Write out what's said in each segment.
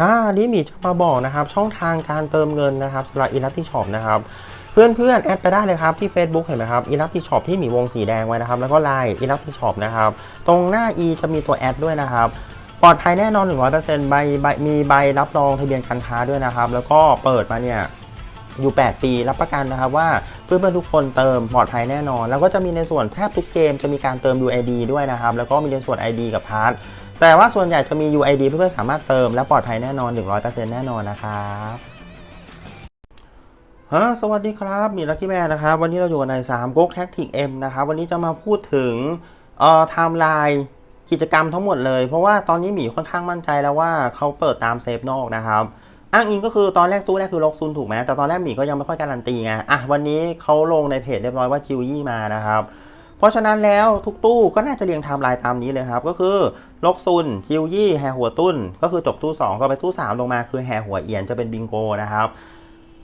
อ่านี่มีจะมาบอกนะครับช่องทางการเติมเงินนะครับสำหรับอีลัตตี้ช็อปนะครับเพื่อนเพื่อนๆแอดไปได้เลยครับที่ Facebook เห็นไหมครับอีลัตตี้ช็อปที่มีวงสีแดงไว้นะครับแล้วก็ไลน์อีลัตตี้ช็อปนะครับตรงหน้า e จะมีตัวแอดด้วยนะครับปลอดภัยแน่นอน 100%ใบใบมีใบรับรองทะเบียนการค้าด้วยนะครับ แล้วก็เปิดมาเนี่ยอยู่ 8 ปีรับประกันนะครับว่าเพื่อนๆทุกคนเติมปลอดภัยแน่นอน แล้วก็จะมีในส่วนแทบทุกเกมจะมีการเติม UID ด้วยนะครับ แล้วก็มีในส่วน ID กับพาร์ท แต่ว่าส่วนใหญ่จะมี UID เพื่อนๆสามารถเติมและปลอดภัยแน่นอน 100%แน่นอนนะครับฮะสวัสดีครับมีลักกี้แมนนะครับ วันนี้เราอยู่กันใน3 g o ก Tactic M นะครับวันนี้จะมาพูดถึงเอ่อไทม์ไลน์กิจกรรมทั้งหมดเลย เพราะว่าตอนนี้หมีค่อนข้างมั่นใจแล้วว่าเขาเปิดตามเซฟนอกนะครับอ้างอิงก็คือตอนแรกตู้แรกคือลกซุนถูกไหมแต่ตอนแรกหมีก็ยังไม่ค่อยการันตีไงอะวันนี้เขาลงในเพจเรียบร้อยว่าจิวยี่มานะครับ เพราะฉะนั้นแล้วทุกตู้ก็น่าจะเรียงไทม์ไลน์ตามนี้เลยครับ ก็คือ ลกซุนคิวยี่แฮหัวตุ้น ก็คือจบตู้ 2 ก็ไปตู้ 3 ลงมาคือแฮหัวเอียนจะเป็นบิงโกนะครับ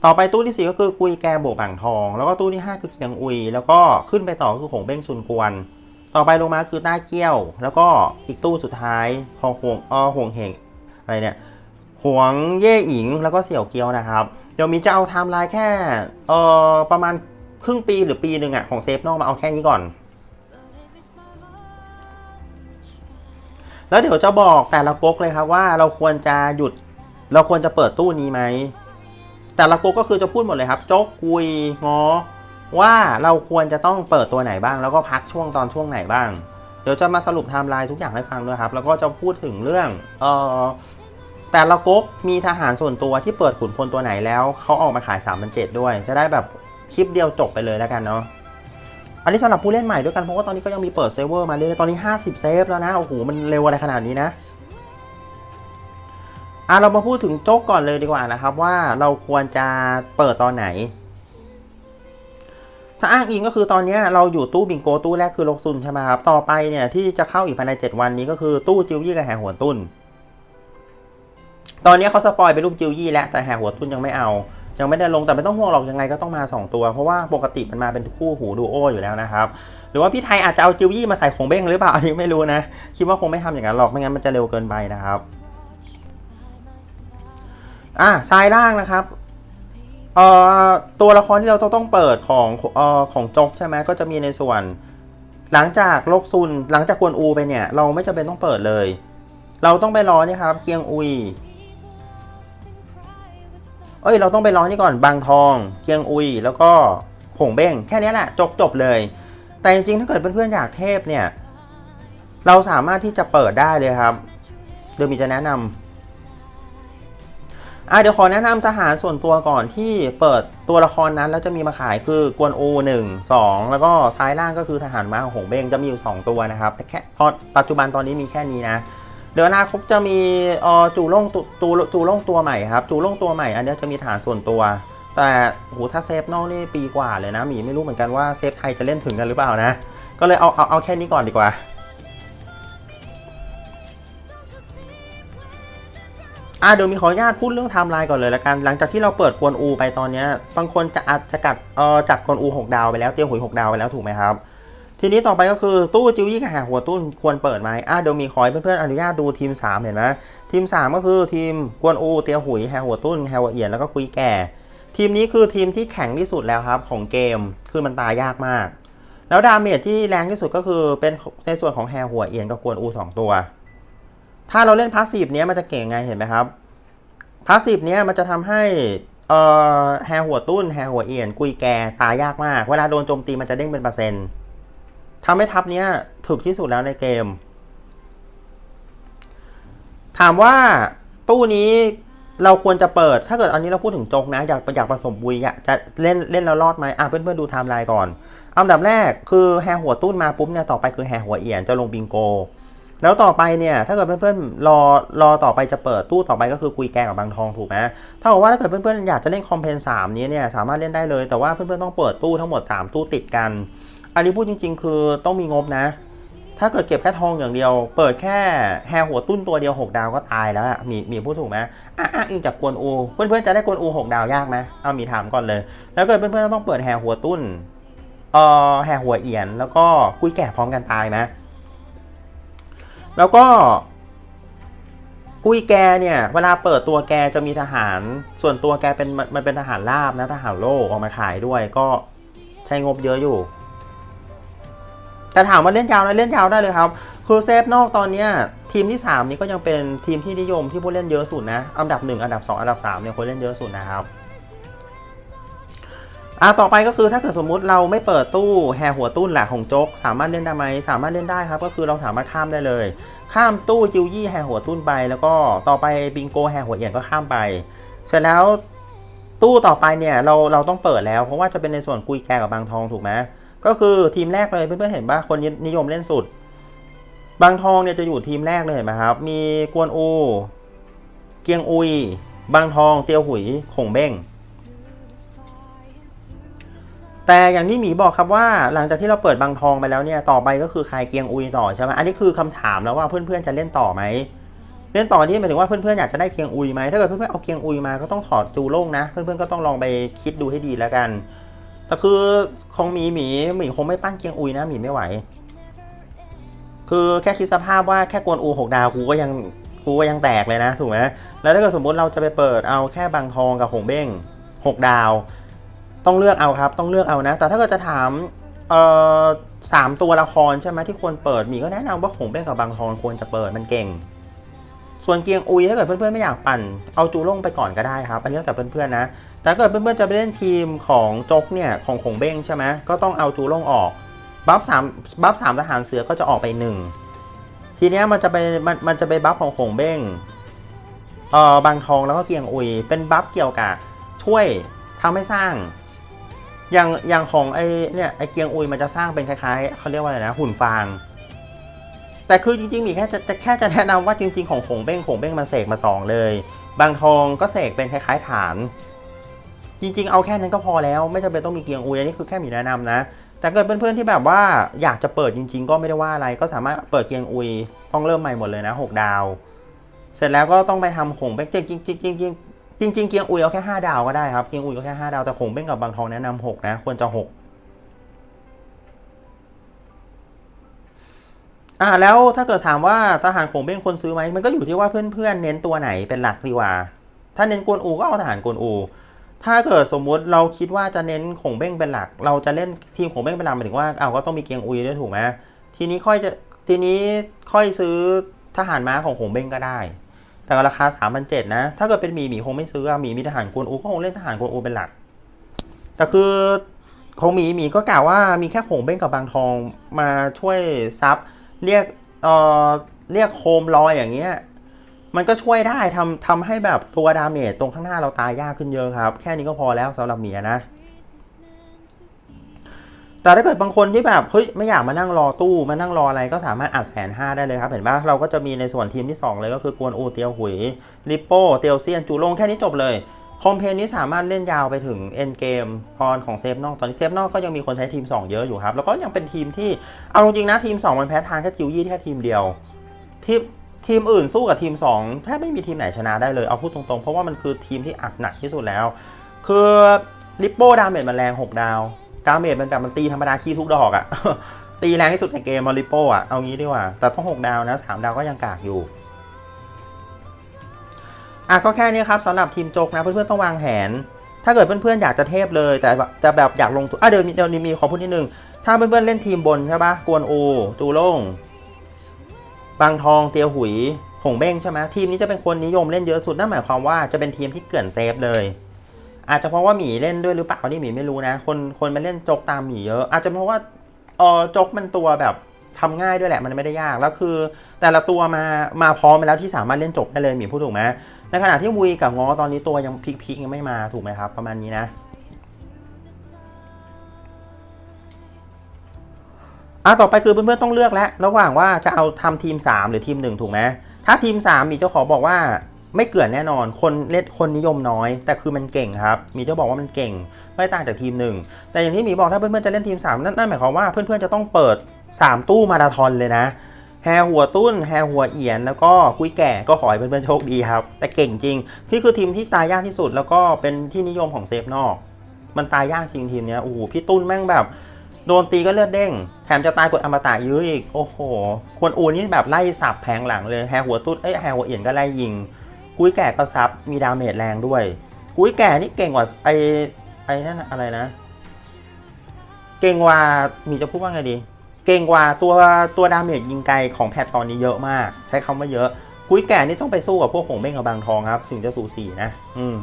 ต่อไปตู้ที่ 4 ก็คือกุยแกโบกอ่างทอง แล้วก็ตู้ที่ 5 คือเกียงอุย แล้วก็ขึ้นไปต่อคือหงเบ้งซุนกวน ต่อไปลงมาคือต้าเกี้ยว แล้วก็อีกตู้สุดท้ายของห่วงออห่วงเหงอะไรเนี่ยหวงเย่อิงแล้วก็เสี่ยวเกียวนะครับ เดี๋ยวมีจะเอาไทม์ไลน์แค่เอ่อประมาณครึ่งปีหรือปีหนึ่งอะของเซฟนอกมาเอาแค่นี้ก่อน แล้วเดี๋ยวจะบอกแต่ละก๊กเลยครับว่าเราควรจะหยุด เราควรจะเปิดตู้นี้ไหม แต่ละก๊กก็คือจะพูดหมดเลยครับโจ๊กกุยงอ ว่าเราควรจะต้องเปิดตัวไหนบ้าง แล้วก็พักช่วงตอนช่วงไหนบ้าง เดี๋ยวจะมาสรุปไทม์ไลน์ทุกอย่างให้ฟังด้วยครับ แล้วก็จะพูดถึงเรื่องเอ่อแต่ละก๊กมีทหารส่วนตัวที่เปิดขุนพลตัวไหนแล้วเขาออกมาขาย3 7 0 0ด้วย จะได้แบบคลิปเดียวจบไปเลยแล้วกันเนาะ อันนี้สำหรับผู้เล่นใหม่ด้วยกันเพราะว่าตอนนี้ก็ยังมีเปิดเซิร์ฟเวอร์มาเรื่อยๆตอนนี้ 50 เซฟแล้วนะ โอ้โห มันเร็วอะไรขนาดนี้นะอะเรามาพูดถึงโจ๊กก่อนเลยดีกว่านะครับ ว่าเราควรจะเปิดตอนไหน ถ้าอ้างอิงก็คือตอนนี้เราอยู่ตู้บิงโกตู้แรกคือลกซุนใช่ไหมครับ ต่อไปเนี่ยที่จะเข้าอีกภายใน 7 วันนี้ก็คือตู้จิวยี่กับแห่หัวตุ้น ตอนนี้เขาสปอยเป็นรูปจิวยี่แล้วแต่แห่หัวตุ้นยังไม่เอา ยังไม่ได้ลงแต่ไม่ต้องห่วงหรอกยังไงก็ต้องมา 2 ตัว เพราะว่าปกติมันมาเป็นคู่หูดูโออยู่แล้วนะครับหรือว่าพี่ไทยอาจจะเอาจิวยี่มาใส่ของเบ้งหรือเปล่าอันนี้ไม่รู้นะ คิดว่าคงไม่ทำอย่างนั้นหรอกไม่งั้นมันจะเร็วเกินไปนะครับอะซ้ายล่างนะครับเอ่อตัวละครที่เราต้องต้องเปิดของเอ่อของจกใช่ไหมก็จะมีในส่วน หลังจากโลกซุนหลังจากกวนอูไปเนี่ย เราไม่จำเป็นต้องเปิดเลย เราต้องไปรอนี่ครับ เกียงอุย เอ้ยเราต้องไปรองนี่ก่อนบางทองเกียงอุย แล้วก็ผงเบ้งแค่นี้แหละจบจบเลย แต่จริงๆถ้าเกิดเพื่อนๆอยากเทพเนี่ย เราสามารถที่จะเปิดได้เลยครับ เดี๋ยวมีจะแนะนำอะเดี๋ยวขอแนะนำทหารส่วนตัวก่อนที่เปิดตัวละครนั้นแล้วจะมีมาขายคือกวนอูหนึ่งสองแล้วก็ซ้ายล่างก็คือทหารม้าของหงเบ้งจะมีอยู่ 2 ตัวนะครับแต่แค่ตอนปัจจุบันตอนนี้มีแค่นี้นะ เดี๋ยวอนาคตจะมีออจูล่งตัวจูล่งตัวใหม่ครับ จูล่งตัวใหม่ อันนี้จะมีฐานส่วนตัว แต่โหถ้าเซฟนอกนี่ปีกว่าเลยนะหมีไม่รู้เหมือนกันว่าเซฟไทยจะเล่นถึงกันหรือเปล่านะ ก็เลยเอาเอาเอาแค่นี้ก่อนดีกว่าอะเดี๋ยวมีขออนุญาตพูดเรื่องไทม์ไลน์ก่อนเลยละกัน หลังจากที่เราเปิดกวนอูไปตอนนี้บางคนจะอาจจะกัดเอ่อจัดกวนอู 6 ดาวไปแล้วเตรียมหุย 6 ดาวไปแล้วถูกไหมครับ ทีนี้ต่อไปก็คือตู้จิวยี่กับหาหัวตุ้นควรเปิดไหมอะเดี๋ยวมีขอให้เพื่อนๆอนุญาตดูทีม 3 เห็นไหมทีม 3 ก็คือทีมกวนอูเตียวหุยแฮหัวตุ้นแฮหัวเอียนแล้วก็คุยแก่ ทีมนี้คือทีมที่แข็งที่สุดแล้วครับของเกมคือมันตายยากมาก แล้วดาเมจที่แรงที่สุดก็คือเป็นในส่วนของแฮหัวเอียนกับกวนอูสองตัว ถ้าเราเล่นพาสซีฟเนี้ยมันจะเก่งไงเห็นไหมครับพาสซีฟเนี้ยมันจะทำให้เอ่อแฮหัวตุ้นแฮหัวเอียน กุยแก่ตายยากมาก เวลาโดนโจมตีมันจะเด้งเป็นเปอร์เซ็นต์ ทำให้ทัพเนี้ยถึกที่สุดแล้วในเกม ถามว่าตู้นี้เราควรจะเปิด ถ้าเกิดอันนี้เราพูดถึงจกนะ อยากอยากผสมบุยอะจะเล่นเล่นแล้วรอดไหมอะเพื่อนๆดูไทม์ไลน์ก่อนอันดับแรกคือแฮหัวตุ้นมาปุ๊บเนี่ยต่อไปคือแฮหัวเอียนจะลงบิงโก แล้วต่อไปเนี่ย ถ้าเกิดเพื่อนๆรอรอต่อไปจะเปิดตู้ต่อไปก็คือคุยแกงกับบางทองถูกไหมถ้าบอกว่าถ้าเกิดเพื่อนๆอยากจะเล่นคอมเพนสามนี้เนี่ยสามารถเล่นได้เลย แต่ว่าเพื่อนๆต้องเปิดตู้ทั้งหมด 3 ตู้ติดกัน อันนี้พูดจริง ๆ คือต้องมีงบนะ ถ้าเกิดเก็บแค่ทองอย่างเดียว เปิดแค่แฮหัวตุ้นตัวเดียว 6 ดาวก็ตายแล้วอะมีมีพูดถูกไหมอะอะอิงจากกวนอู เพื่อนๆจะได้กวนอู 6 ดาวยากไหมเอามีถามก่อนเลย แล้วเกิดเพื่อนๆต้องเปิดแฮหัวตุ้นเอ่อแฮหัวเอียน แล้วก็กุ้ยแก่พร้อมกันตายไหมแล้วก็กุยแกเนี่ยเวลาเปิดตัวแกจะมีทหาร ส่วนตัวแกเป็นมันเป็นทหารราบนะทหารโล่ออกมาขายด้วยก็ใช้งบเยอะอยู่ แต่ถามว่าเล่นยาวนะเล่นยาวได้เลยครับคือเซฟนอกตอนนี้ทีมที่ 3 นี้ก็ยังเป็นทีมที่นิยมที่ผู้เล่นเยอะสุดนะอันดับ 1 อันดับ 2 อันดับ3เนี่ยคนเล่นเยอะสุดนะครับอะต่อไปก็คือถ้าเกิดสมมุติเราไม่เปิดตู้แฮหัวตุ้นแหละของโจ๊กสามารถเล่นได้ไหมสามารถเล่นได้ครับ ก็คือเราสามารถข้ามได้เลย ข้ามตู้จิวยี่แฮหัวตุ้นไป แล้วก็ต่อไปบิงโกแฮหัวเอียนก็ข้ามไป เสร็จแล้วตู้ต่อไปเนี่ยเราเราต้องเปิดแล้ว เพราะว่าจะเป็นในส่วนกุยแกกับบางทองถูกไหม ก็คือทีมแรกเลยเพื่อนๆเห็นป่ะคนนิยมเล่นสุด บางทองเนี่ยจะอยู่ทีมแรกเลยเห็นไหมครับ มีกวนอู เกียงอุย บางทอง เตียวหุยขงเบ้ง แต่อย่างที่หมีบอกครับว่าหลังจากที่เราเปิดบางทองไปแล้วเนี่ยต่อไปก็คือใครเกียงอุยต่อใช่ไหมอันนี้คือคำถามแล้วว่าเพื่อนๆจะเล่นต่อไหมเล่นต่อที่หมายถึงว่าเพื่อนๆอยากจะได้เกียงอุยไหมถ้าเกิดเพื่อนๆเอาเกียงอุยมาก็ต้องถอดจูโล่งนะ เพื่อนๆก็ต้องลองไปคิดดูให้ดีแล้วกัน แต่คือของมีหมีหมีคงไม่ปั้นเกียงอุยนะหมีไม่ไหว คือแค่คิดสภาพว่าแค่กวนอูหกดาวกูก็ยังกูก็ยังแตกเลยนะถูกไหมแล้วถ้าเกิดสมมติเราจะไปเปิดเอาแค่บางทองกับหงเบ้งหกดาว ต้องเลือกเอาครับ ต้องเลือกเอานะ แต่ถ้าเกิดจะถามเอ่อสามตัวละครใช่ไหมที่ควรเปิดหมีก็แนะนำว่าหงเบ้งกับบางทองควรจะเปิดมันเก่ง ส่วนเกียงอุยถ้าเกิดเพื่อนๆไม่อยากปั่น เอาจูล่งไปก่อนก็ได้ครับ อันนี้แล้วแต่เพื่อนๆนะ แต่ถ้าเกิดเพื่อนๆจะไปเล่นทีมของจกเนี่ยของหงเบ้งใช่ไหมก็ต้องเอาจูล่งออกบัฟสามบัฟสามทหารเสือก็จะออกไปหนึ่งทีเนี้ยมันจะไปมันมันจะไปบัฟของหงเบ้งเอ่อบางทองแล้วก็เกียงอุย เป็นบัฟเกี่ยวกับช่วยทำให้สร้าง อย่างอย่างของไอเนี่ยไอเกียงอุยมันจะสร้างเป็นคล้ายๆเขาเรียกว่าอะไรนะหุ่นฟาง แต่คือจริงๆมีแค่จะแค่จะแนะนำว่าจริง ๆ ของหงเบ้งหงเบ้งมันเสกมาสองเลย บางทองก็เสกเป็นคล้ายๆฐาน จริงๆ เอาแค่นั้นก็พอแล้ว ไม่จำเป็นต้องมีเกียงอุยอันนี้คือแค่มีแนะนำนะ แต่เกิดเพื่อนๆที่แบบว่าอยากจะเปิดจริง ๆ ก็ไม่ได้ว่าอะไร ก็สามารถเปิดเกียงอุยต้องเริ่มใหม่หมดเลยนะ 6 ดาว เสร็จแล้วก็ต้องไปทำหงเบ้งจริงจริงจริงจริงจริงเกียงอุยเอาแค่ 5 ดาวก็ได้ครับ เกียงอุยก็แค่5ดาว แต่หงเบ้งกับบางทองแนะนำ6นะ ควรจะ6อ่าแล้วถ้าเกิดถามว่าทหารหงเบ้งคนซื้อไหมมันก็อยู่ที่ว่าเพื่อนๆเน้นตัวไหนเป็นหลักดีกว่า ถ้าเน้นกวนอูก็เอาทหารกวนอู ถ้าเกิดสมมุติเราคิดว่าจะเน้นขงเบ้งเป็นหลัก เราจะเล่นทีมขงเบ้งเป็นหลักหมายถึงว่าเอาก็ต้องมีเกียงอุยด้วยถูกไหมทีนี้ค่อยจะทีนี้ค่อยซื้อทหารม้าของขงเบ้งก็ได้ แต่ราคา3 0 0นะ ถ้าเกิดเป็นหมีหมีคงไม่ซื้อหมีมีทหารกวนอูก็คงเล่นทหารกวนอูเป็นหลัก แต่คือของหมีหมีก็กล่าวว่ามีแค่ขงเบ้งกับบางทองมาช่วยซับเรียกเอ่อเรียกโคมลอยอย่างเงี้ย มันก็ช่วยได้ทำทำให้แบบตัวดาเมจตรงข้างหน้าเราตายยากขึ้นเยอะครับ แค่นี้ก็พอแล้วสำหรับเมียนะ แต่ถ้าเกิดบางคนที่แบบเฮ้ยไม่อยากมานั่งรอตู้มานั่งรออะไรก็สามารถอัดแสนห้าได้เลยครับ เห็นปะเราก็จะมีในส่วนทีมที่ 2 เลยก็คือกวนอูเตียวหุยลิปโป้เตียวเซียนจูลงแค่นี้จบเลยคอมเพนนี้สามารถเล่นยาวไปถึงเอ็นเกมพรของเซฟนอกตอนนี้เซฟนอกก็ยังมีคนใช้ทีม 2 เยอะอยู่ครับ แล้วก็ยังเป็นทีมที่เอาจริงนะทีม 2 มันแพ้ทางแค่จิวยี่แค่ทีมเดียวทีม ทีมอื่นสู้กับทีม2แทบไม่มีทีมไหนชนะได้เลยเอาพูดตรงๆ เพราะว่ามันคือทีมที่อัดหนักที่สุดแล้ว คือลิปโป้ดาเมจมันแรง 6 ดาว ดาเมจมันแบบมันตีธรรมดาขี้ทุกดอกอะตีแรงที่สุดในเกมมาริโป้อะเอางี้ดีกว่า แต่ต้อง 6 ดาวนะ 3 ดาวก็ยังกากอยู่อะก็แค่นี้ครับสำหรับทีมโจกนะเพื่อนๆต้องวางแผนถ้าเกิดเพื่อนๆอยากจะเทพเลยแต่แบบแต่แบบอยากลงทุนอะเดี๋ยวเดี๋ยวนี้มีขอพูดนิดนึงถ้าเพื่อนๆเล่นทีมบนใช่ปะกวนโอจูโล่ง บางทองเตียวหุยหงเบ้งใช่ไหมทีมนี้จะเป็นคนนิยมเล่นเยอะสุดนั่นหมายความว่าจะเป็นทีมที่เกินเซฟเลย อาจจะเพราะว่าหมีเล่นด้วยหรือเปล่านี่หมีไม่รู้นะ คนคนมาเล่นจกตามหมีเยอะ อาจจะเพราะว่าเออจกมันตัวแบบทำง่ายด้วยแหละมันไม่ได้ยากแล้วคือ แต่ละตัวมามาพร้อมไปแล้วที่สามารถเล่นจบได้เลยหมีพูดถูกไหมในขณะที่วุยกับงอตอนนี้ตัวยังพีคๆยังไม่มาถูกไหมครับ ประมาณนี้นะ อะต่อไปคือเพื่อนๆต้องเลือกแล้วระหว่างว่าจะเอาทำทีม 3 หรือทีม 1 ถูกไหมถ้าทีม 3 มีเจ้าขอบอกว่าไม่เกิดแน่นอน คนเล่นคนนิยมน้อย แต่คือมันเก่งครับ มีเจ้าบอกว่ามันเก่ง ไม่ต่างจากทีม1แต่อย่างที่มีบอกถ้าเพื่อนๆจะเล่นทีม3นั่นนั่นหมายความว่าเพื่อนๆจะต้องเปิด 3 ตู้มาราธอนเลยนะแฮหัวตุ้นแฮหัวเอียน แล้วก็คุยแก่ก็ขอให้เพื่อนๆโชคดีครับ แต่เก่งจริง ที่คือทีมที่ตายยากที่สุด แล้วก็เป็นที่นิยมของเซฟนอก มันตายยากจริงทีมเนี้ยโอ้โหพี่ตุ้นแม่งแบบ โดนตีก็เลือดเด้ง แถมจะตายกดอมตะยื้ออีก โอ้โห ควรอูนี่แบบไล่สับแผงหลังเลย แฮหัวตุ้ดเอ้ย แฮหัวเอียนก็ไล่ยิง กุ้ยแก่ก็ซับ มีดาเมจแรงด้วย กุ้ยแก่นี่เก่งกว่าไอไอนั่นอะไรนะ เก่งกว่า มีจะพูดว่าไงดี เก่งกว่าตัวตัวดาเมจยิงไกลของแพทตอนนี้เยอะมาก ใช้คำว่าเยอะ กุ้ยแก่นี่ต้องไปสู้กับพวกหงเบ้งกับบางทองครับ ถึงจะสูสีนะ อืม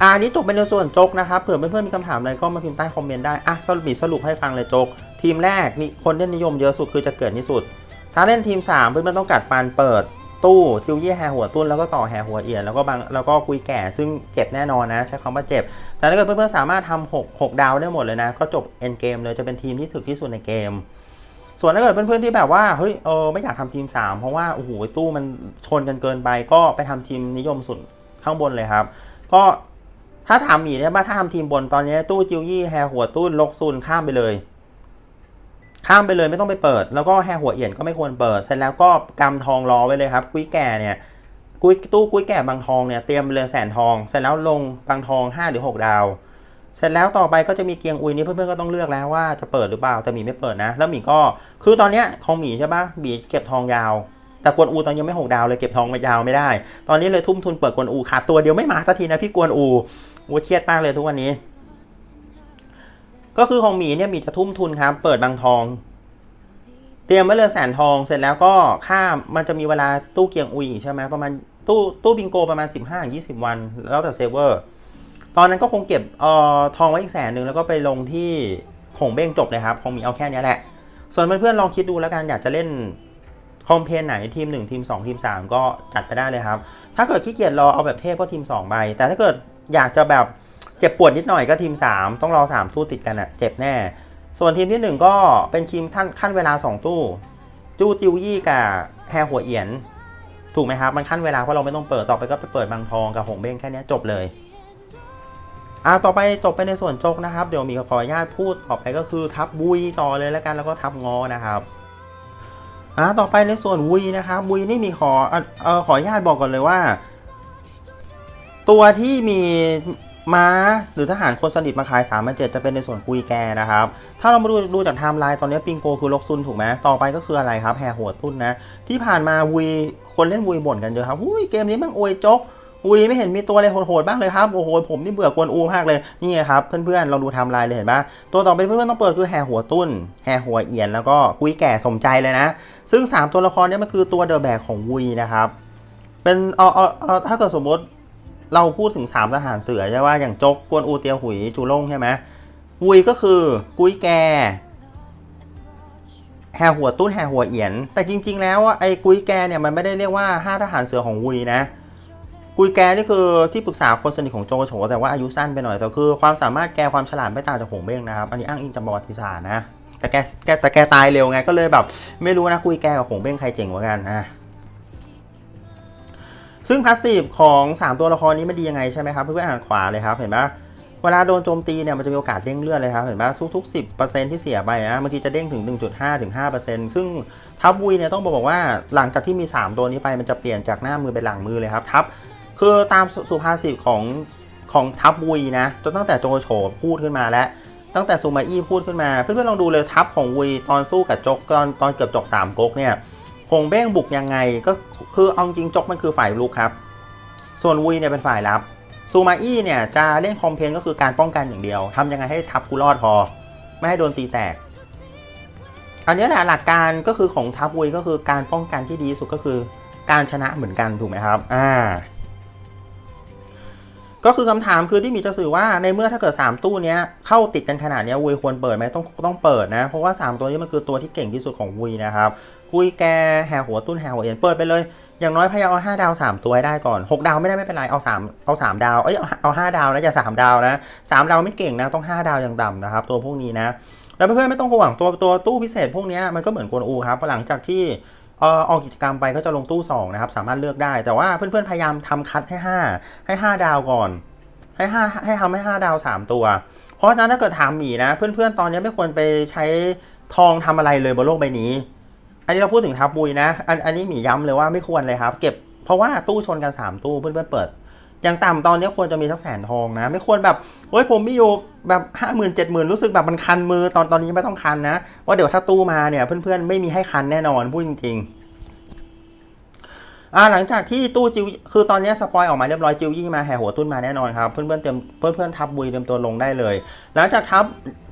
อ่าอันนี้จบเป็นในส่วนโจกนะครับเผื่อเพื่อนๆมีคำถามอะไรก็มาพิมพ์ใต้คอมเมนต์ได้อะสรุปสรุปให้ฟังเลยโจกทีมแรกนี่คนเล่นนิยมเยอะสุดคือจะเกิดที่สุด ถ้าเล่นทีม 3 เพื่อนๆต้องกัดฟันเปิดตู้จิวเย่แฮหัวตุ้นแล้วก็ต่อแฮหัวเอียนแล้วก็บางแล้วก็กุยแก่ซึ่งเจ็บแน่นอนนะ ใช้คำว่าเจ็บ แต่ถ้าเกิดเพื่อนๆสามารถทำ6 6ดาวได้หมดเลยนะ ก็จบเอ็นเกมเลยจะเป็นทีมที่ถึกที่สุดในเกม ส่วนถ้าเกิดเพื่อนๆที่แบบว่าเฮ้ยเออไม่อยากทำทีม 3 เพราะว่าโอ้โหตู้มันชนกันเกินไปก็ไปทำทีมนิยมสุดข้างบนเลยครับ ก็ ถ้าถามหมีเนี่ยว่าถ้าทำทีมบนตอนนี้ตู้จิวยี่แฮหัวตุ้ลกซุนข้ามไปเลย ข้ามไปเลยไม่ต้องไปเปิด แล้วก็แฮหัวเอียนก็ไม่ควรเปิด เสร็จแล้วก็กำทองรอไว้เลยครับ กุ้ยแก่เนี่ยกุ้ยตู้กุ้ยแก่บางทองเนี่ยเตรียมไปเลยแสนทอง เสร็จแล้วลงบางทอง5หรือ6ดาว เสร็จแล้วต่อไปก็จะมีเกียงอุยนี่เพื่อนๆก็ต้องเลือกแล้วว่าจะเปิดหรือเปล่าแต่หมีไม่เปิดนะ แล้วหมีก็คือตอนเนี้ยของหมีใช่ปะหมีเก็บทองยาวแต่กวนอูตอนยังไม่หกดาวเลยเก็บทองมายาวไม่ได้ ตอนนี้เลยทุ่มทุนเปิดกวนอูขาดตัวเดียวไม่มาสักทีนะพี่กวนอู โอ้เครียดมากเลยทุกวันนี้ ก็คือของหมีเนี่ยมีจะทุ่มทุนครับ เปิดบางทอง เตรียมไว้เลยแสนทองเสร็จแล้วก็ค่ามมันจะมีเวลาตู้เกียงอุยใช่ไหมประมาณตู้ตู้บิงโกประมาณ 15-20 วัน แล้วแต่เซเวอร์ ตอนนั้นก็คงเก็บเอ่อทองไว้อีกแสนหนึ่งแล้วก็ไปลงที่ขงเบ้งจบเลยครับคงมีเอาแค่นี้แหละ ส่วนเพื่อนๆลองคิดดูแล้วกันอยากจะเล่นคอมเพนไหนทีม 1 ทีม 2 ทีม 3 ก็จัดไปได้เลยครับ ถ้าเกิดขี้เกียจรอเอาแบบเทพก็ทีม 2 ใบ แต่ถ้าเกิด อยากจะแบบเจ็บปวดนิดหน่อยก็ทีม 3 ต้องรอ 3 ตู้ติดกันอะเจ็บแน่ ส่วนทีมที่ 1 ก็เป็นทีมท่านขั้นเวลา 2 ตู้ จูจิวยี่กับแฮหัวเอียน ถูกไหมครับ มันขั้นเวลาเพราะเราไม่ต้องเปิดต่อไปก็ไปเปิดบางทองกับหงเบ้งแค่นี้จบเลยอ่าต่อไปจบไปในส่วนโจกนะครับ เดี๋ยวมีขออนุญาตพูดต่อไปก็คือทับบุยต่อเลยแล้วกันแล้วก็ทับงอนะครับอ่าต่อไปในส่วนวุยนะครับวุยนี่มีขอเอ่อขออนุญาตบอกก่อนเลยว่า ตัวที่มีม้าหรือทหารคนสนิทมาขาย3ามเจ็ดจะเป็นในส่วนกุยแกนะครับ ถ้าเรามาดูดูจากไทม์ไลน์ตอนนี้ปิงโกคือลกซุนถูกไหมต่อไปก็คืออะไรครับแห่หัวตุ้นนะ ที่ผ่านมาวุยคนเล่นวุยบ่นกันเยอะครับอุ้ยเกมนี้มันอวยจกอุยไม่เห็นมีตัวอะไรโหดๆบ้างเลยครับ โอ้โหผมนี่เบื่อกวนอูมากเลย นี่ไงครับ เพื่อนๆ เราดูไทม์ไลน์เลยเห็นปะตัวต่อไปเพื่อนๆ ต้องเปิดคือแห่หัวตุ้น แห่หัวเอียนแล้วก็กุยแก่สมใจเลยนะ ซึ่ง 3 ตัวละครนี้มันคือตัวเดอะแบกของวุยนะครับ เป็นเออเออเออถ้าเกิดสมมติ เราพูดถึง3ทหารเสือใช่ว่าอย่างจกกวนอูเตียวหุยจูล่งใช่ไหมวุยก็คือกุ้ยแกแห่หัวตุ้นแห่หัวเอียน แต่จริง ๆ แล้วว่าไอ้กุยแกเนี่ยมันไม่ได้เรียกว่าห้าทหารเสือของวุยนะกุยแกนี่คือที่ปรึกษาคนสนิทของโจโฉแต่ว่าอายุสั้นไปหน่อยแต่คือความสามารถแกความฉลาดไม่ต่างจากหงเบ้งนะครับอันนี้อ้างอิงจากประวัติศาสตร์นะแต่แกแต่แกตายเร็วไงก็เลยแบบ ไม่รู้นะกุยแกกับหงเบ้งใครเจ๋งกว่ากันอะ ซึ่งพาสซีฟของ 3 ตัวละครนี้มันดียังไงใช่ไหมครับ เพื่อนๆอ่านขวาเลยครับ เห็นปะเวลาโดนโจมตีเนี่ยมันจะมีโอกาสเด้งเลือดเลยครับ เห็นปะทุกๆ 10%ที่เสียไปนะบางทีจะเด้งถึง 1.5 ถึง 5%ซึ่งทับวุยเนี่ยต้องบอกว่าหลังจากที่มี 3 ตัวนี้ไปมันจะเปลี่ยนจากหน้ามือเป็นหลังมือเลยครับทับคือตามสุภาษิตของของทัพวุยนะจนตั้งแต่โจโฉพูดขึ้นมาแล้ว ตั้งแต่ซูมาอี้พูดขึ้นมา เพื่อนๆลองดูเลยทัพของวุยตอนสู้กับจกตอนตอนเกือบจบสามก๊กเนี่ย คงเบ้งบุกยังไงก็คือเอาจริงจกมันคือฝ่ายลุกครับ ส่วนวุยเนี่ยเป็นฝ่ายรับซูมาอี้เนี่ยจะเล่นคอมเพนก็คือการป้องกันอย่างเดียวทำยังไงให้ทัพกูรอดพอ ไม่ให้โดนตีแตก อันนี้แหละหลักการก็คือของทัพวุยก็คือการป้องกันที่ดีสุดก็คือการชนะเหมือนกันถูกไหมครับ อ่า ก็คือคำถามคือที่มีจะสื่อว่าในเมื่อถ้าเกิด 3 ตู้เนี้ยเข้าติดกันขนาดเนี้ยวุยควรเปิดไหมต้องต้องเปิดนะ เพราะว่า 3 ตัวนี้มันคือตัวที่เก่งที่สุดของวุยนะครับ กุยแกแห่หัวตุ้นแห่หัวเอียนเปิดไปเลย อย่างน้อยพยายามเอา5ดาว3ตัวได้ก่อน6ดาวไม่ได้ไม่เป็นไรเอา3เอา3ดาวเอ้ยเอาเอาดาวนะอย่า3ดาวนะ3ดาวไม่เก่งนะต้อง5ดาวอย่างต่ำนะครับ ตัวพวกนี้นะ แล้วเพื่อนๆไม่ต้องห่วงตัวตัวตู้พิเศษพวกนี้มันก็เหมือนกวนอูครับหลังจากที่เออออกกิจกรรมไปก็จะลงตู้2นะครับสามารถเลือกได้ แต่ว่าเพื่อนๆพยายามทำคัดให้ 5 ให้ 5 ดาวก่อน ให้5ให้ทำให้ 5 ดาว 3 ตัว เพราะฉะนั้นถ้าเกิดถามหมีนะ เพื่อนๆตอนนี้ไม่ควรไปใช้ทองทำอะไรเลยบนโลกใบนี้ อันนี้เราพูดถึงทับบุยนะ อันอันนี้หมีย้ำเลยว่าไม่ควรเลยครับ เก็บเพราะว่าตู้ชนกัน 3 ตู้เพื่อนๆเปิดอย่างต่ำตอนนี้ควรจะมีสักแสนทองนะ ไม่ควรแบบโอ้ยผมมีอยู่แบบห้าหมื่นเจ็ดหมื่นรู้สึกแบบมันคันมือตอนตอนนี้ไม่ต้องคันนะว่าเดี๋ยวถ้าตู้มาเนี่ย เพื่อนๆ ไม่มีให้คันแน่นอนพูดจริงๆอ่าหลังจากที่ตู้จิวคือตอนนี้สปอยออกมาเรียบร้อยจิวยี่มาแห่หัวตุ้นมาแน่นอนครับเพื่อนๆเตรียมเพื่อนๆทับบุยเตรียมตัวลงได้เลย หลังจากทับ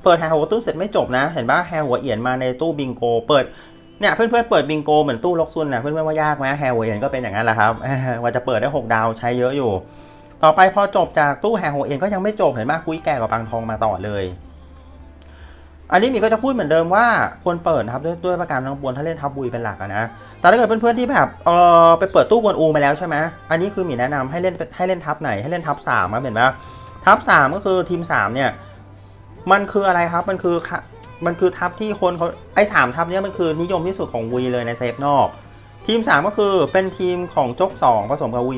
เปิดแห่หัวตุ้นเสร็จไม่จบนะ เห็นปะแห่หัวเอียนมาในตู้บิงโก เปิด เนี่ยเพื่อนๆเปิดบิงโกเหมือนตู้ล็อกซุนนะเพื่อนๆว่ายากไหมแห่หัวเอียนก็เป็นอย่างนั้นแหละครับว่าจะเปิดได้หกดาวใช้เยอะอยู่ ต่อไปพอจบจากตู้แห่หัวเอียนก็ยังไม่จบเห็นปะกุ้ยแก่กับปังทองมาต่อเลย อันนี้หมีก็จะพูดเหมือนเดิมว่าควรเปิดนะครับด้วยด้วยประการทั้งปวงถ้าเล่นทับบุยเป็นหลักนะแต่ถ้าเกิดเพื่อนๆที่แบบเออไปเปิดตู้กวนอูมาแล้วใช่ไหมอันนี้คือหมีแนะนำให้เล่นให้เล่นทับไหนให้เล่นทับสามครับเห็นไหมทับสามก็คือทีมสามเนี่ยมันคืออะไรครับมันคือ มันคือทับที่คนเขาไอ้สามทับเนี่ยมันคือนิยมที่สุดของวีเลยในเซฟนอก ทีม 3 ก็คือเป็นทีมของจก 2 ผสมกับวี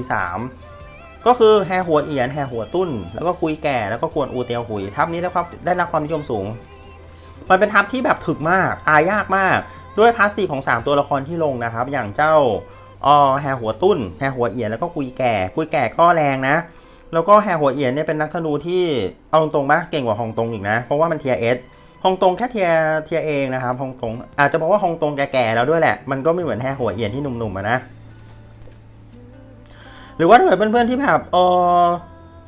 3ก็คือแฮหัวเอียนแฮหัวตุ้น แล้วก็กุยแก่แล้วก็กวนอูเตียวหุยทับนี้ได้ครับได้รับความนิยมสูง มันเป็นทับที่แบบถึกมากตายยากมาก ด้วยพาสซีของ 3 ตัวละครที่ลงนะครับ อย่างเจ้าออแฮหัวตุ้นแฮหัวเอียนแล้วก็กุยแก่กุยแก่ก็แรงนะ แล้วก็แฮหัวเอียนเนี่ยเป็นนักธนูที่เอาตรงๆปะเก่งกว่าฮองตงอีกนะ เพราะว่ามันเทียเอส ฮองตงแค่เทียเทียเองนะครับฮองตงอาจจะบอกว่าฮองตงแก่ๆแล้วด้วยแหละ มันก็ไม่เหมือนแฮหัวเอียนที่หนุ่มๆนะ หรือว่าถ้าเกิดเพื่อนๆที่แบบเออ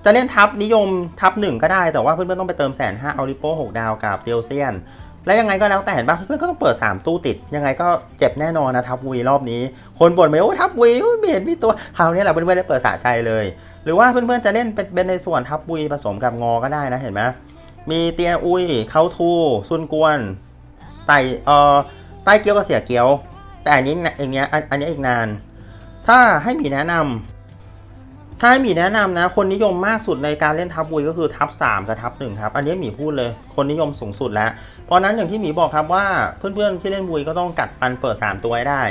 จะเล่นทับนิยมทับหนึ่งก็ได้แต่ว่าเพื่อนๆต้องไปเติมแสนห้าเอาริโป้หกดาวกับเตียวเซียน และยังไงก็แล้วแต่เห็นปะเพื่อนๆก็ต้องเปิด 3 ตู้ติด ยังไงก็เจ็บแน่นอนนะทับวีรอบนี้ คนบ่นไปโอ้ทับวีไม่เห็นมีตัวคราวนี้แหละเพื่อนๆได้เปิดสะใจเลย หรือว่าเพื่อนๆจะเล่นเป็นในส่วนทับวีผสมกับงอก็ได้นะเห็นไหม มีเตียอุยเขาทูซุนกวนไตเอ่อใต้เกียวกับเสียเกียว แต่อันนี้อย่างเงี้ยอันอันนี้อีกนาน ถ้าให้มีแนะนำถ้าให้มีแนะนำนะ คนนิยมมากสุดในการเล่นทับวุยก็คือทับ3กับทับ1ครับ อันนี้หมีพูดเลย คนนิยมสูงสุดแล้ว เพราะนั้นอย่างที่หมีบอกครับว่าเพื่อนๆที่เล่นวุยก็ต้องกัดฟันเปิด 3 ตัวให้ได้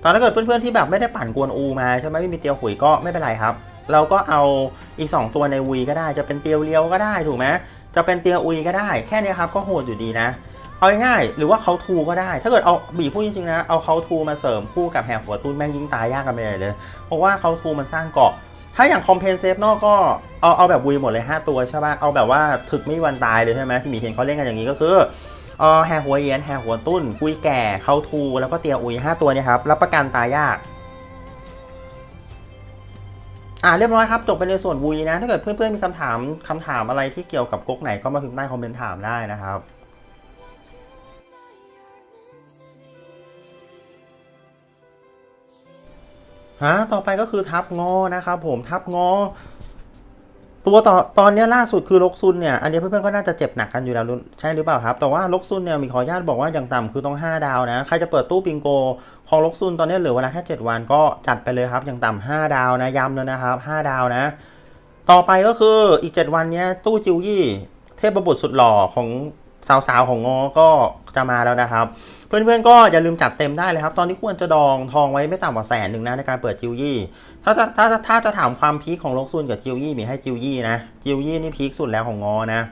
แตอนถ้าเกิดเพื่อนๆที่แบบไม่ได้ปั่นกวนอูมาใช่ไหมไม่มีเตียวหุยก็ไม่เป็นไรครับ เราก็เอาอีก 2 ตัวในวุยก็ได้ จะเป็นเตียวเลียวก็ได้ถูกไหมจะเป็นเตียวอุยก็ได้ แค่นี้ครับก็โหดอยู่ดีนะ เอาง่ายหรือว่าเขาทูก็ได้ ถ้าเกิดเอาบีพูดจริงๆนะ เอาเขาทูมาเสริมคู่กับแหกหัวตุ้นแม่งยิ่งตายยากกันไปเลย เพราะว่าเขาทูมันสร้างเกาะถ้าอย่างคอมเพนเซฟนอกก็เอาเอาแบบวีหมดเลย 5 ตัวใช่ป่ะ เอาแบบว่าถึกไม่วันตายเลยใช่ไหมที่มีเห็นเขาเล่นกันอย่างนี้ก็คือเออแหหัวเย็นแหหัวตุ้นกุยแก่เขาทูแล้วก็เตียอุย 5 ตัวเนี่ยครับรับประกันตายยาก อ่าเรียบร้อยครับ จบไปในส่วนวุยนะ ถ้าเกิดเพื่อนๆมีคำถามคำถามอะไรที่เกี่ยวกับก๊กไหนก็มาพิมพ์ใต้คอมเมนต์ถามได้นะครับฮะต่อไปก็คือทับงอนะครับผมทับงอ ตัวต่อตอนนี้ล่าสุดคือลกซุนเนี่ย อันนี้เพื่อนๆก็น่าจะเจ็บหนักกันอยู่แล้วใช่หรือเปล่าครับ แต่ว่าลกซุนเนี่ยมีขออนุญาตบอกว่าอย่างต่ำคือต้อง 5 ดาวนะ ใครจะเปิดตู้ปิงโก ของลกซุนตอนนี้เหลือเวลาแค่ 7 วันก็จัดไปเลยครับ อย่างต่ำ5ดาวนะย้ำเลยนะครับ 5 ดาวนะ ต่อไปก็คืออีก 7 วันเนี้ยตู้จิวยี่ เทพบุตรสุดหล่อของสาวๆของงอก็ จะมาแล้วนะครับ เพื่อนๆก็อย่าลืมจัดเต็มได้เลยครับ ตอนนี้ควรจะดองทองไว้ไม่ต่ำกว่าแสนหนึ่งนะในการเปิดจิวยี่ถ้าจะถ้าถ้าจะถามความพีคของลกซุนกับจิวยี่มีให้จิวยี่นะจิวยี่นี่พีคสุดแล้วของงอนะ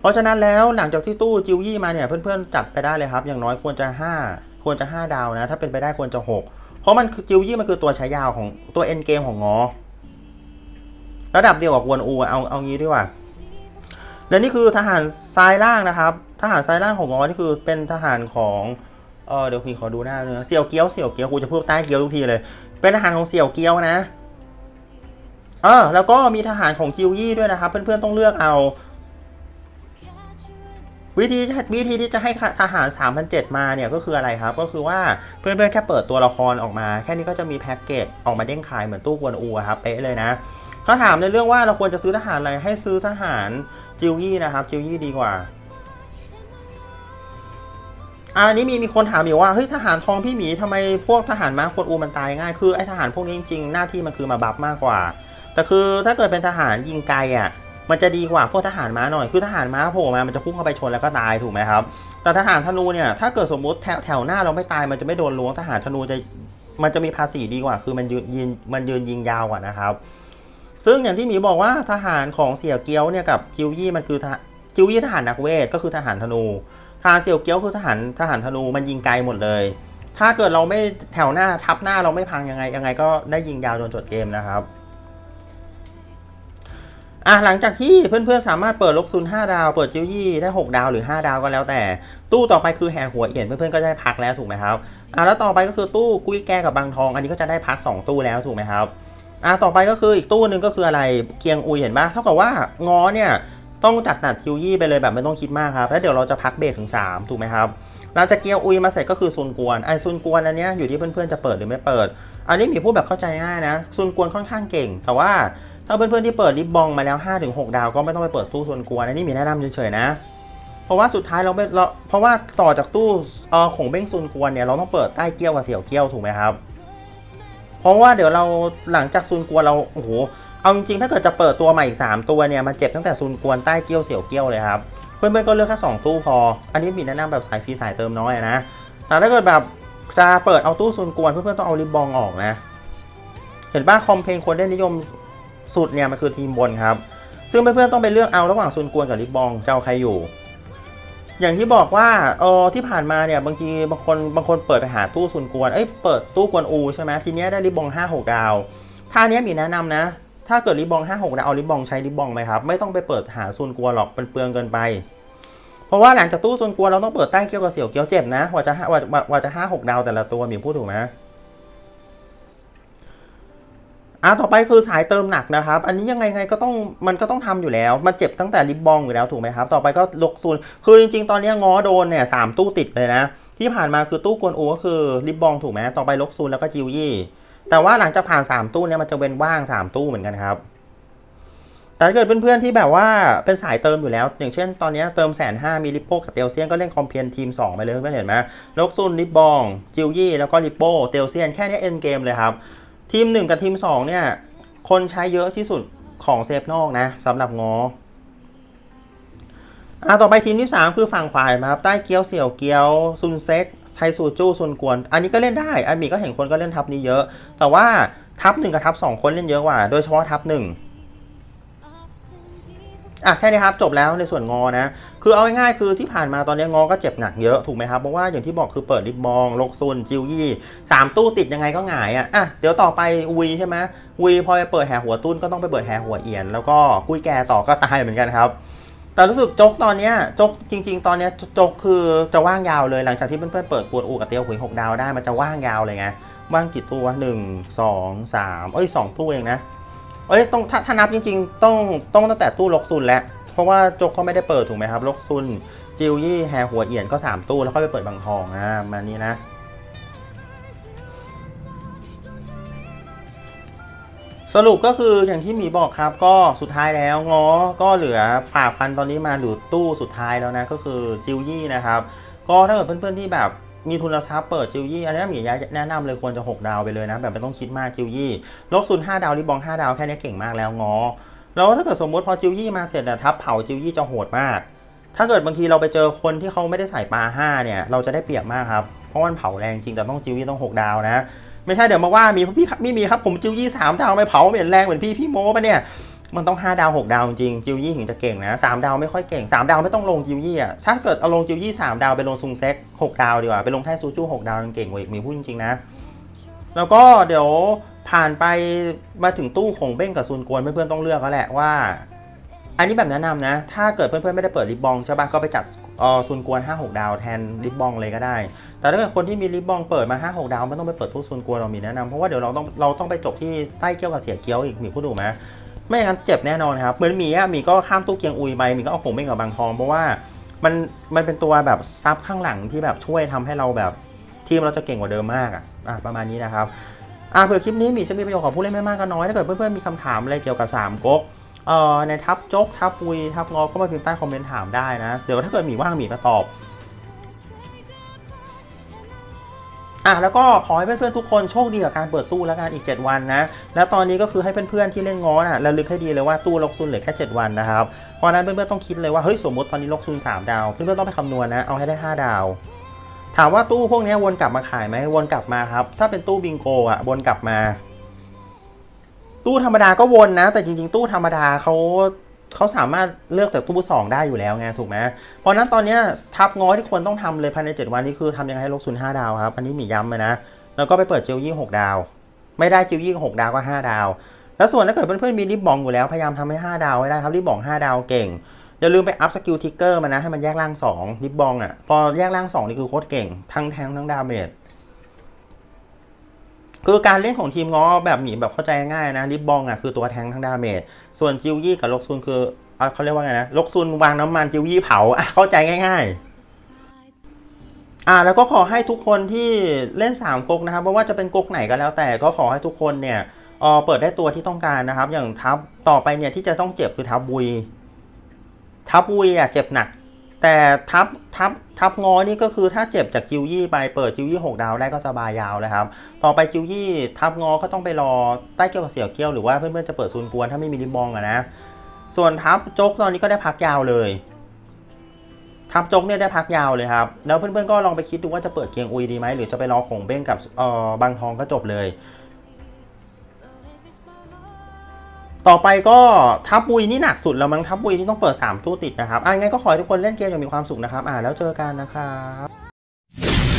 เพราะฉะนั้นแล้วหลังจากที่ตู้จิวยี่มาเนี่ยเพื่อนๆจัดไปได้เลยครับ อย่างน้อยควรจะ 5 ควรจะ 5 ดาวนะ ถ้าเป็นไปได้ควรจะ 6 เพราะมันคือจิวยี่มันคือตัวใช้ยาวของตัวเอ็นเกมของงอระดับเดียวกับวนอูเอาเอางี้ดีกว่าและนี่คือทหารซ้ายล่างนะครับ ทหารซ้ายล่างของงอนี่คือเป็นทหารของเออเดี๋ยวพี่ขอดูหน้าเนื้อเสี่ยวเกี้ยวเสี่ยวเกี้ยวกูจะพูดใต้เกี้ยวทุกทีเลย เป็นทหารของเสี่ยวเกี้ยวนะเออแล้วก็มีทหารของจิวยี่ด้วยนะครับเพื่อนๆต้องเลือกเอาวิธีวิธีที่จะให้ทหาร 3,007 มาเนี่ยก็คืออะไรครับ ก็คือว่าเพื่อนๆแค่เปิดตัวละครออกมา แค่นี้ก็จะมีแพ็กเกจออกมาเด้งขายเหมือนตู้กวนอูอะครับเป๊ะเลยนะถ้าถามในเรื่องว่าเราควรจะซื้อทหารอะไรให้ซื้อทหารจิวยี่นะครับจิวยี่ดีกว่า อันนี้มีมีคนถามอยู่ว่าเฮ้ยทหารทองพี่หมีทำไมพวกทหารม้าคนอูมันตายง่าย คือไอทหารพวกนี้จริงๆหน้าที่มันคือมาบัฟมากกว่า แต่คือถ้าเกิดเป็นทหารยิงไกลอะมันจะดีกว่าพวกทหารม้าหน่อย คือทหารม้าโผล่มา มันจะพุ่งเข้าไปชนแล้วก็ตายถูกไหมครับ แต่ทหารธนูเนี่ย ถ้าเกิดสมมติแถวแถวหน้าเราไม่ตาย มันจะไม่โดนล้วง ทหารธนูจะ มันจะมีภาษีดีกว่า คือมันยืนยิงมันยืนยิงยาวกว่านะครับ ซึ่งอย่างที่หมีบอกว่าทหารของเสี่ยเกี้ยวเนี่ยกับจิวยี่มันคือทหจิวยี่ทหารนักเวทก็คือทหารธนู ทหารเสี่ยวเกี้ยวคือทหารทหารธนูมันยิงไกลหมดเลย ถ้าเกิดเราไม่แถวหน้าทับหน้าเราไม่พังยังไงยังไงก็ได้ยิงยาวจนจบเกมนะครับอะหลังจากที่เพื่อนๆสามารถเปิดลกซุน5ดาว เปิดจิวยี่ได้ 6 ดาวหรือ 5 ดาวก็แล้วแต่ ตู้ต่อไปคือแห่หัวเอียนเพื่อนๆก็ได้พักแล้วถูกไหมครับอะแล้วต่อไปก็คือตู้กุ้ยแกกับบางทอง อันนี้ก็จะได้พัก 2 ตู้แล้วถูกไหมครับอะต่อไปก็คืออีกตู้หนึ่งก็คืออะไรเกียงอุยเห็นปะเท่ากับว่าง้อเนี่ย ต้องจัดหนัดจิวยี่ไปเลยแบบไม่ต้องคิดมากครับ แล้วเดี๋ยวเราจะพักเบรกถึง 3 ถูกไหมครับเราจะเกียวอุยมาเสร็จก็คือซุนกวนไอ้ซุนกวนอันนี้อยู่ที่เพื่อนๆจะเปิดหรือไม่เปิด อันนี้มีพูดแบบเข้าใจง่ายนะซุนกวนค่อนข้างเก่ง แต่ว่าถ้าเพื่อนๆที่เปิดริบบองมาแล้ว 5-6 ดาวก็ไม่ต้องไปเปิดตู้ซุนกวนอันนี้มีแนะนำเฉยๆนะเพราะว่าสุดท้ายเราไม่เราเพราะว่าต่อจากตู้เออของเบ้งซุนกวนเนี่ยเราต้องเปิดใต้เกี้ยวกับเสี่ยวเกี้ยวถูกไหมครับ เพราะว่าเดี๋ยวเราหลังจากซุนกวนเราโอ้โห เอาจริงๆถ้าเกิดจะเปิดตัวใหม่อีก 3 ตัวเนี่ยมันเจ็บตั้งแต่ซุนกวนใต้เกี้ยวเสี่ยวเกี้ยวเลยครับเพื่อนๆก็เลือกแค่2ตู้พอ อันนี้มีแนะนำแบบสายฟรีสายเติมน้อยนะแต่ถ้าเกิดแบบจะเปิดเอาตู้ซุนกวนเพื่อนๆต้องเอาริบบองออกนะ เห็นป่ะคอมเพลนคนได้นิยมสุดเนี่ยมันคือทีมบนครับ ซึ่งเพื่อนๆต้องไปเลือกเอาระหว่างซุนกวนกับริบบองจะเอาใครอยู่ อย่างที่บอกว่าเออที่ผ่านมาเนี่ยบางทีบางคนบางคนเปิดไปหาตู้ซุนกวนเอ้ยเปิดตู้กวนอูใช่ไหมทีเนี้ยได้ริบบอง5 6ดาวท่านี้มีแนะนำนะ ถ้าเกิดริบบอง 5 6ดาวเอาริบบองใช้ริบบองไหมครับ ไม่ต้องไปเปิดหาซุนกัวหรอกมันเปลืองเกินไป เพราะว่าหลังจากตู้ซุนกัวเราต้องเปิดใต้เกี้ยวกับเสี่ยวเกี้ยวเจ็บนะว่าจะห้าว่าว่าจะห้าหกดาวแต่ละตัวมีพูดถูกไหมอะต่อไปคือสายเติมหนักนะครับ อันนี้ยังไงไงก็ต้องมันก็ต้องทำอยู่แล้ว มันเจ็บตั้งแต่ริบบองอยู่แล้วถูกไหมครับ ต่อไปก็ลกซูนคือจริง ๆ ตอนนี้ง้อโดนเนี่ยสามตู้ติดเลยนะ ที่ผ่านมาคือตู้กวนอูก็คือริบบองถูกไหมต่อไปลกซูนแล้วก็จิวยี่ แต่ว่าหลังจากผ่าน 3 ตู้เนี่ยมันจะเว้นว่าง 3 ตู้เหมือนกันครับ แต่ถ้าเกิดเพื่อนๆที่แบบว่าเป็นสายเติมอยู่แล้ว อย่างเช่นตอนนี้เติมแสนห้ามีริปโป้กับเตลเซียนก็เล่นคอมเพียนทีม 2 ไปเลยเพื่อนเห็นไหมลกซูนริบบอง จิวยี่แล้วก็ริปโป้เตลเซียนแค่นี้เอ็นเกมเลยครับ ทีม 1 กับทีม 2 เนี่ย คนใช้เยอะที่สุดของเซฟนอกนะสำหรับงออะต่อไปทีมที่ 3 คือฝั่งขวานะครับใต้เกียวเสี่ยวเกียวซุนเซ็ก ไทซูจูซุนกวน อันนี้ก็เล่นได้อันมีก็เห็นคนก็เล่นทับนี้เยอะ แต่ว่าทับ1กับทับ2คนเล่นเยอะกว่า โดยเฉพาะทับ1อะแค่นี้ครับจบแล้วในส่วนงอนะ คือเอาง่ายๆคือที่ผ่านมาตอนนี้งอก็เจ็บหนักเยอะถูกไหมครับเพราะว่าอย่างที่บอกคือเปิดริบบองลกซุนจิวยี่สามตู้ติดยังไงก็หงายอะอะเดี๋ยวต่อไปวีใช่ไหมวีพอไปเปิดแห่หัวตุ้นก็ต้องไปเปิดแห่หัวเอียน แล้วก็กุ้ยแกต่อก็ตายเหมือนกันครับ แต่รู้สึกจกตอนเนี้ยจกจริง ๆ ตอนเนี้ยจกคือจะว่างยาวเลยหลังจากที่เพื่อนๆเปิดปวดอูกับเตียวหุยหกดาวได้มันจะว่างยาวเลยไงว่างกี่ตัวหนึ่งสองสามเอ้ยสองตู้เองนะเอ้ยต้องถ้าถ้านับจริง ๆ ต้องต้องตั้งแต่ตู้ลกซุนแล้วเพราะว่าจกก็ไม่ได้เปิดถูกไหมครับลกซุนจิวยี่แฮหัวเอียนก็ 3 ตู้แล้วค่อยไปเปิดบางทองนะมานี้นะ สรุปก็คืออย่างที่หมีบอกครับก็สุดท้ายแล้วงอก็เหลือฝ่าฟันตอนนี้มาหรือตู้สุดท้ายแล้วนะก็คือจิวยี่นะครับก็ถ้าเกิดเพื่อนๆที่แบบมีทุนทรัพย์เปิดจิวยี่อันนี้หมีแนะนำเลยควรจะ 6 ดาวไปเลยนะ แบบไม่ต้องคิดมากจิวยี่ลกซุน5ดาวริบอง5ดาวแค่นี้เก่งมากแล้วงอแล้วถ้าเกิดสมมติพอจิวยี่มาเสร็จอะทับเผาจิวยี่จะโหดมาก ถ้าเกิดบางทีเราไปเจอคนที่เขาไม่ได้ใส่ปลาห้าเนี่ยเราจะได้เปรียบมากครับเพราะมันเผาแรงจริงแต่ต้องจิวยี่ต้อง 6 ดาวนะ ไม่ใช่เดี๋ยวมาว่ามีพี่ไม่มีครับผมจิวยี่สามดาวไม่เผาเห็นแรงเหมือนพี่พี่โม้ปะเนี่ยมันต้อง 5 ดาว 6 ดาวจริงจิวยี่ถึงจะเก่งนะ 3 ดาวไม่ค่อยเก่ง 3 ดาวไม่ต้องลงจิวยี่อะถ้าเกิดเอาลงจิวยี่3ดาวไปลงซุงเซ็ก6ดาวดีกว่า ไปลงแท่ซูจู6ดาวยังเก่งกว่าอีกมีพูดจริงๆนะ แล้วก็เดี๋ยวผ่านไปมาถึงตู้ของเบ้งกับซุนกวนเพื่อนๆต้องเลือกแล้วแหละว่า อันนี้แบบแนะนำนะ ถ้าเกิดเพื่อนๆไม่ได้เปิดริบบองใช่ปะก็ไปจัดออซุนกวน5 6 ดาวแทนริบบองเลยก็ได้ แต่ถ้าเกิดคนที่มีริบบองเปิดมา 5 6 ดาวไม่ต้องไปเปิดทุกซุนกัวเรามีแนะนำเพราะว่าเดี๋ยวเราต้องเราต้องไปจบที่ใต้เกี้ยวกับเสียเกี้ยวอีกมีพูดถูกไหมไม่อย่างนั้นเจ็บแน่นอนครับเหมือนหมีอะหมีก็ข้ามตู้เกียงอุยไปหมีก็เอาของเบ้งกับบางทองเพราะว่ามันมันเป็นตัวแบบซับข้างหลังที่แบบช่วยทำให้เราแบบทีมเราจะเก่งกว่าเดิมมากอะอะประมาณนี้นะครับอ่าเผื่อคลิปนี้มีจะมีประโยชน์ของผู้เล่นไม่มากก็น้อยถ้าเกิดเพื่อนๆมีคำถามอะไรเกี่ยวกับ3ก๊กเอ่อในทับจกทับปุยทับงอเข้ามาพิมพ์ใต้คอมเมนต์ถามได้นะ เดี๋ยวถ้าเกิดมีว่างมีมาตอบ อะแล้วก็ขอให้เพื่อนๆทุกคนโชคดีกับการเปิดตู้แล้วกันอีก 7 วันนะ แล้วตอนนี้ก็คือให้เพื่อนๆที่เล่นง้อน่ะระลึกให้ดีเลยว่าตู้ลกซุนเหลือแค่ 7 วันนะครับ เพราะนั้นเพื่อนๆต้องคิดเลยว่าเฮ้ยสมมติตอนนี้ลกซุน3 ดาว เพื่อนๆต้องไปคำนวณนะ เอาให้ได้ 5 ดาว ถามว่าตู้พวกนี้วนกลับมาขายไหมวนกลับมาครับ ถ้าเป็นตู้บิงโกอะวนกลับมา ตู้ธรรมดาก็วนนะ แต่จริงๆ ตู้ธรรมดาเขา เขาสามารถเลือกแต่ตู้สองได้อยู่แล้วไงถูกไหมเพราะนั้นตอนนี้ทับง้อที่ควรต้องทำเลยภายใน 7 วันนี้คือทำยังไงให้ลกซุน5ดาวครับ อันนี้มีย้ำเลยนะ แล้วก็ไปเปิดเจลยี่6ดาว ไม่ได้เจลยี่6ดาวก็5ดาว แล้วส่วนถ้าเกิดเพื่อนๆมีริบบองอยู่แล้วพยายามทำให้5ดาวไว้ได้ครับริบบอง5ดาวเก่งอย่าลืมไปอัพสกิลทิกเกอร์มันนะให้มันแยกร่าง2ริบบองอะพอแยกร่าง2นี่คือโคตรเก่งทั้งแทงทั้งดาเมจ คือการเล่นของทีมง้อแบบหมีแบบเข้าใจง่ายนะริบบองอะคือตัวแทงทั้งดาเมจส่วนจิวยี่กับลกซุนคือเขาเรียกว่าไงนะลกซุนวางน้ำมันจิวยี่เผาอะเข้าใจง่าย ๆ อ่าแล้วก็ขอให้ทุกคนที่เล่น3ก๊กนะครับไม่ว่าจะเป็นก๊กไหนก็แล้วแต่ก็ขอให้ทุกคนเนี่ยเออเปิดได้ตัวที่ต้องการนะครับ อย่างทับต่อไปเนี่ยที่จะต้องเจ็บคือทับบุยทับบุยอะเจ็บหนัก แต่ทับทับทับงอนี่ก็คือถ้าเจ็บจากจิวยี่ไปเปิดจิวยี่หกดาวได้ก็สบายยาวเลยครับ ต่อไปจิวยี่ทับงอก็ต้องไปรอใต้เกี่ยวกับเสี่ยวเกี้ยวหรือว่าเพื่อนๆจะเปิดซูนกวนถ้าไม่มีริบบองอะนะ ส่วนทับโจ๊กตอนนี้ก็ได้พักยาวเลย ทับโจ๊กเนี่ยได้พักยาวเลยครับ แล้วเพื่อนๆก็ลองไปคิดดูว่าจะเปิดเกียงอุยดีไหมหรือจะไปรอของเบ้งกับเอ่อบางทองก็จบเลย ต่อไปก็ทับปุยนี่หนักสุดแล้วมั้งทับปุยที่ต้องเปิด 3 ตู้ติดนะครับอะงั้นก็ขอให้ทุกคนเล่นเกมอย่างมีความสุขนะครับ อ่าแล้วเจอกันนะครับ